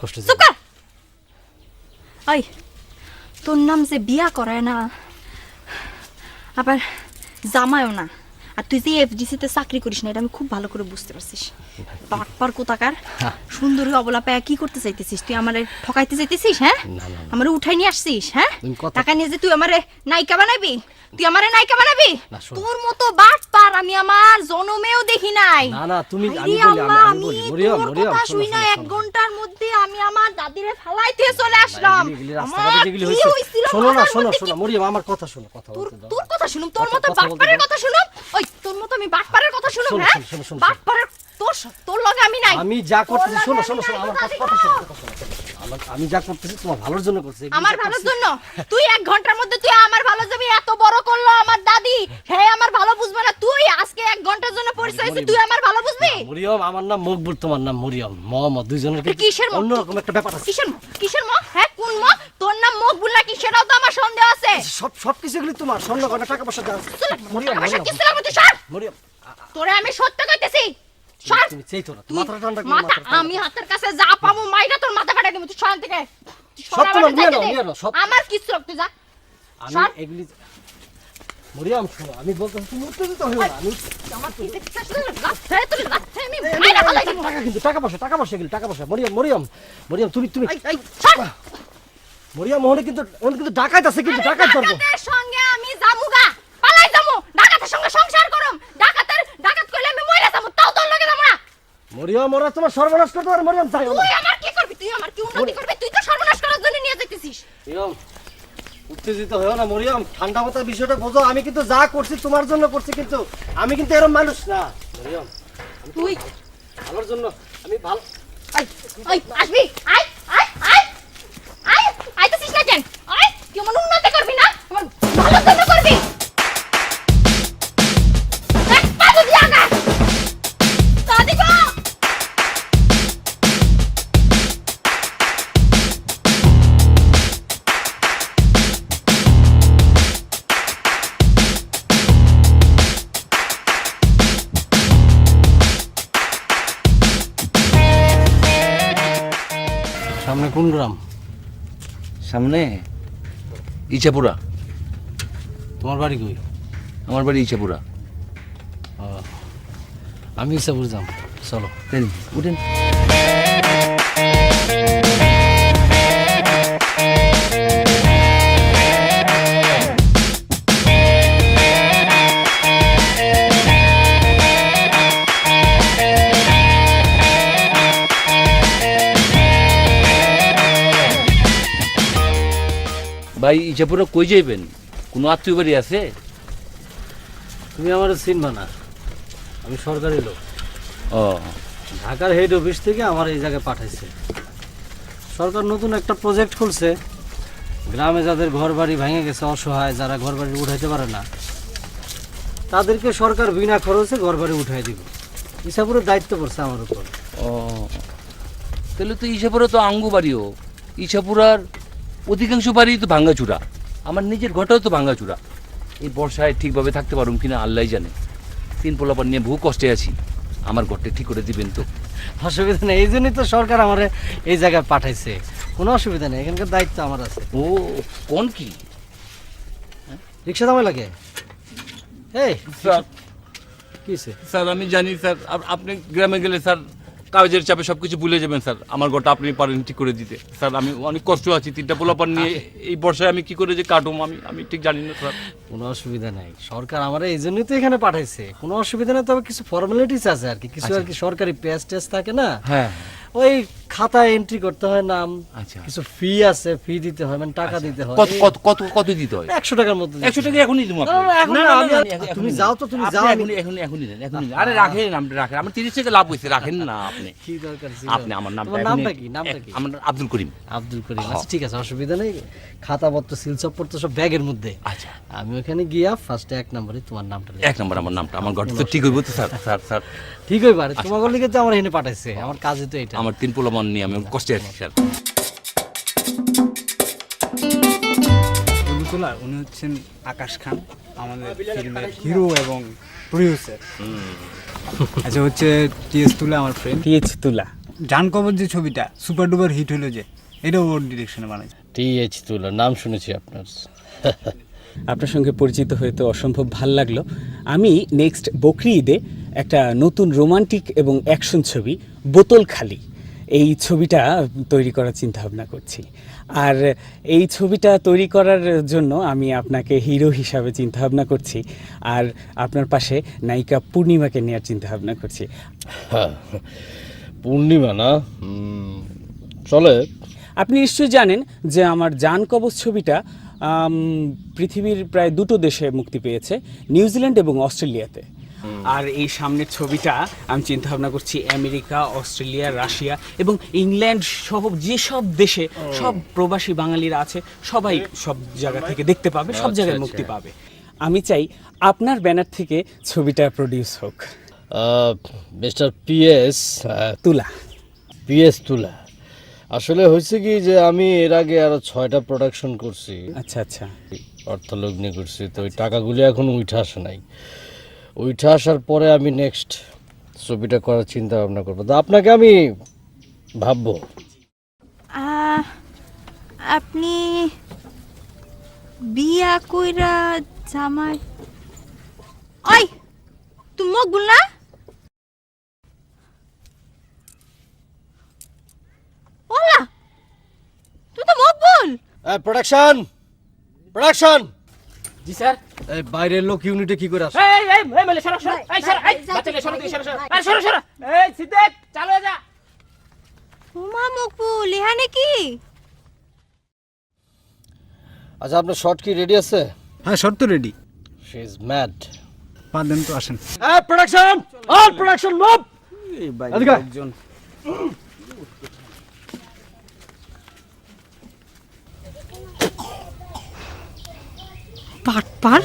কষ্ট দিবি। চুপ কর ওই তোর নাম যে বিয়া করায় না আবার জামায়ও না আর তুই যে এফডিসিতে চাকরি করিস না এটা আমি খুব ভালো করে বুঝতে পারছিস। বাটপার কোথাকার? সুন্দরী অবলা পায়া কি করতে চাইতেছিস? তুই আমারে ঠকাইতে চাইতেছিস হ্যাঁ। আমারে উঠাই নিয়ে আসছিস হ্যাঁ? টাকা নিয়ে যে তুই আমারে নায়িকা বানাবি? তুই আমারে নায়িকা বানাবি? তোর মতো বাটপার আমি আমার জনমেও দেখি নাই। না না তুমি আমি বলি আমি বলি মরিয়ম মরিয়ম কথা শুই না এক ঘণ্টার মধ্যে আমি আমার দাদিরে ফালাইতে চলে আসলাম। আমার কি হইছিল শোনো না শোনো শোনো মরিয়ম আমার কথা শোনো কথা তোর কথা শুনুম তোর মতো বাটপারের কথা শুনুম। ওই তোর মতো আমি বাটপারের কথা শোনো, হ্যাঁ? শোনো, শোনো, শোনো, বাটপারের তোর স- তোর লগে আমি নাই। আমি যা করতেছি শোনো লগে শোনো আমি শোনো নাই, আমার কথা শোনো কথা শোনো, কথা শোনো। আমার- আমি যা করতেছি তোমার ভালোর জন্য এগুলি আমার যা ভালোর করছি- জন্য? তুই এক ঘণ্টার মধ্যে তুই আমার ভালো যাবি এত বড় করল আমার দাদি। হ্যাঁ আমার ভালো বুঝবে না। তুই আজকে এক ঘণ্টার জন্য পরিচয় হয়েছে, তুই আমার ভালো বুঝবি? মরিয়ম আমার নাম মকবুল তোমার নাম মরিয়ম। মোহাম্মদ দুইজনের কিন্তু কিসের? অন্যরকম একটা ব্যাপার আছে। কিসের মুখ কিসের হ্যাঁ কোন মুখ তোর নাম মকবুল নাকি সেটাও তো আমার সন্দেহ আছে। সব সব কিছু এগুলি তোমার স্বর্ণ গয়না টাকা পয়সা মরিয়ম সাথে মরিয়ম। কিছু লাগবে তুই সর? মরিয়ম তোরে আমি সত্য কইতেছি। সর। তুমি চেই তো না মাথাটা ঠান্ডা করে মাথা আমি হাতের কাছে যা মাইরা তোর মাথা ফাটাই দেবো তুই সর থেকে। সব তোমার, নিয়ে নাও, নিয়ে নাও, সব। আমার কিছু যা। আমি এগুলি মরিয়ম শোনো আমি তুমি উত্তেজিত হইও না আমি আমার কি দেখছিস তুই আমি মাইরা ফেলাই টাকা কিন্তু টাকা পয়সা টাকা পয়সা এগুলি টাকা পয়সা। মরিয়ম মরিয়ম মরিয়ম তুমি তুমি মরিয়ম ওখানে কিন্তু ওখানে কিন্তু ডাকাত আছে কিন্তু ডাকাত ধরবো। ডাকাতের সঙ্গে আমি যামুগা পালাই যামু ডাকাতের সঙ্গে সংসার করম। ডাকাতের ডাকাত কইলে আমি মইরা যামু তাও তোর লগে যামু না। মরিয়ম ওরা তোমার সর্বনাশ করতে পারে মরিয়ম চাই তুই আমার কি করবি? তুই আমার কি উন্নতি করবি? তুই তো সর্বনাশ করার জন্য নিয়ে যাইতেছিস। মরিয়ম উত্তেজিত হয়েও না মরিয়ম। ঠান্ডা মাথায় বিষয়টা বোঝো। আমি কিন্তু যা করছি তোমার জন্য করছি কিন্তু আমি কিন্তু এরকম মানুষ না। মরিয়ম তুই ভালোর জন্য আমি ভালো আই আই আসবি। সামনে কোন গ্রাম? সামনে ইচাপুরা তোমার বাড়ি কই? আমার বাড়ি ইচাপুরা আমি ইচাপুর যাম। চলো। উঠেন। ভাই ইচাপুরা কই যাইবেন? কোনো আত্মীয় বাড়ি আছে? তুমি আমার চিনবা না। আমি সরকারি লোক। ও। ঢাকার হেড অফিস থেকে আমার এই জায়গায় পাঠাইছে। সরকার নতুন একটা প্রজেক্ট খুলছে। গ্রামে যাদের ঘর বাড়ি ভেঙে গেছে অসহায় যারা ঘর বাড়ি উঠাইতে পারে না তাদেরকে সরকার বিনা খরচে ঘর বাড়ি উঠাই দিব। ইসাপুরের দায়িত্ব পড়ছে আমার উপর। ও। তাহলে তো ইসাপুরা তো আঙ্গু বাড়িও ইসাপুরার অধিকাংশ বাড়ি তো ভাঙ্গাচুরা আমার নিজের ঘরটাও তো ভাঙ্গাচুরা এই বর্ষায় ঠিকভাবে থাকতে পারুম কিনা আল্লাহ জানে। তিন পোলাপার নিয়ে বহু কষ্টে আছি। আমার ঘরটা ঠিক করে দিবেন তো? অসুবিধা নেই এই জন্যই তো সরকার আমার এই জায়গায় পাঠাইছে। কোনো অসুবিধা নেই এখানকার দায়িত্ব আমার আছে। ও কোন কি? রিক্সা দামে লাগে? এই স্যার। কি স্যার আমি জানি স্যার। আপনি গ্রামে গেলে স্যার কাগজের চাপে সবকিছু ভুলে যাবেন স্যার। আমার গোটা আপনি পারেন ঠিক করে দিতে। স্যার আমি অনেক কষ্ট আছি তিনটা পোলাপান নিয়ে এই বর্ষায় আমি কি করে যে কাটুম আমি আমি ঠিক জানি না স্যার। কোনো অসুবিধা নাই। সরকার আমার এই জন্যই তো এখানে পাঠাইছে। কোনো অসুবিধা নেই তবে কিছু ফর্মালিটিস আছে আর কি। কিছু আর কি সরকারি পেস্ট টেস্ট থাকে না? হ্যাঁ। ওই খাতায় এন্ট্রি করতে হয় নাম আচ্ছা। কিছু ফি আছে ফি দিতে হয় মানে টাকা দিতে হয়। কত কত কত কত দিতে হয়? একশো টাকার মধ্যে দিতে একশো টাকা এখনই দিব না, না, না, আমি- তুমি যাও তো, তুমি যাও, আমি- এখনই এখনই এখনই নেন এখনই আরে রাখেন আপনি রাখেন। আমার তিরিশ টাকা লাভ হয়েছে রাখেন না আপনি। কি দরকার ছিল? আপনি আমার নামটা নামটা কি? নামটা কি? আমার আব্দুল করিম। আব্দুল করিম। আচ্ছা ঠিক আছে অসুবিধা নেই। খাতাপত্র সিলচপত্র সব ব্যাগের মধ্যে। আচ্ছা। আমি ওখানে গিয়া ফার্স্টে এক নম্বরে তোমার নামটা লিখি। এক নম্বর আমার নামটা। আমার ঘরটা তো ঠিক হইব তো স্যার স্যার স্যার। ঠিক হয়ে পারে তোমার লিখে তো আমার এখানে পাঠাইছে। আমার কাজে তো এটা। আমার তিন পোলামান নিয়ে আমি কষ্টে আছি স্যার। তুলা উনি হচ্ছেন আকাশ খান আমাদের ফিল্মের হিরো এবং প্রডিউসার আচ্ছা হচ্ছে টিএস তুলা আমার ফ্রেন্ড টিএস তুলা। জান কবর যে ছবিটা সুপার ডুপার হিট হলো যে এটাও ওর ডিরেকশনে বানাইছে। টিএইচ তুলা নাম শুনেছি আপনার। আপনার সঙ্গে পরিচিত হয়ে তো অসম্ভব ভালো লাগল। আমি নেক্সট বকরি ঈদে একটা নতুন রোমান্টিক এবং অ্যাকশন ছবি বোতল খালি। এই ছবিটা তৈরি করার চিন্তা ভাবনা করছি। আর এই ছবিটা তৈরি করার জন্য আমি আপনাকে হিরো হিসাবে চিন্তা ভাবনা করছি। আর আপনার পাশে নায়িকা পূর্ণিমাকে নেওয়ার চিন্তা ভাবনা করছি পূর্ণিমা না? চলে। আপনি নিশ্চয়ই জানেন যে আমার জান কবচ ছবিটা পৃথিবীর প্রায় দুটো দেশে মুক্তি পেয়েছে নিউজিল্যান্ড এবং অস্ট্রেলিয়াতে। আর এই সামনের ছবিটা আমি চিন্তা ভাবনা করছি আমেরিকা অস্ট্রেলিয়া রাশিয়া এবং ইংল্যান্ড সহ যেসব দেশে সব প্রবাসী বাঙালিরা আছে সবাই সব জায়গা থেকে দেখতে পাবে সব জায়গায় মুক্তি পাবে। আমি চাই আপনার ব্যানার থেকে ছবিটা প্রডিউস হোক। মিস্টার পিএস তুলা। পিএস তুলা। আসলে হয়েছে কি যে আমি এর আগে আরও ছয়টা প্রোডাকশন করছি। আচ্ছা আচ্ছা। অর্থলগ্নি করছি তো ওই টাকাগুলি এখন উঠে আসে নাই। উঠে আসার পরে আমি নেক্সট ছবিটা করার চিন্তা ভাবনা করব। তো আপনাকে আমি ভাববো। আপনি বিয়া কইরা জামাই ওই তুমি মকবুল না। ওলা তুই তো মকবুল প্রোডাকশন প্রোডাকশন জি স্যার। এই বাইরের লোক ইউনিটে কি করে আসে? এই এই এই মেলে সরো সরো। এই সরো এই বাচ্চাকে সরো দিকে সরো সরো। এই সরো সরো। এই সিদ্দিক চালু হয়ে যা। উমা মকবুল এখানে কি? আচ্ছা আপনার শর্ট কি রেডি আছে? হ্যাঁ শর্ট তো রেডি শি ইজ ম্যাড পাঁচ দিন তো আসেন। এই প্রোডাকশন অল প্রোডাকশন মুভ এদিকে আয়। একজন পাট পার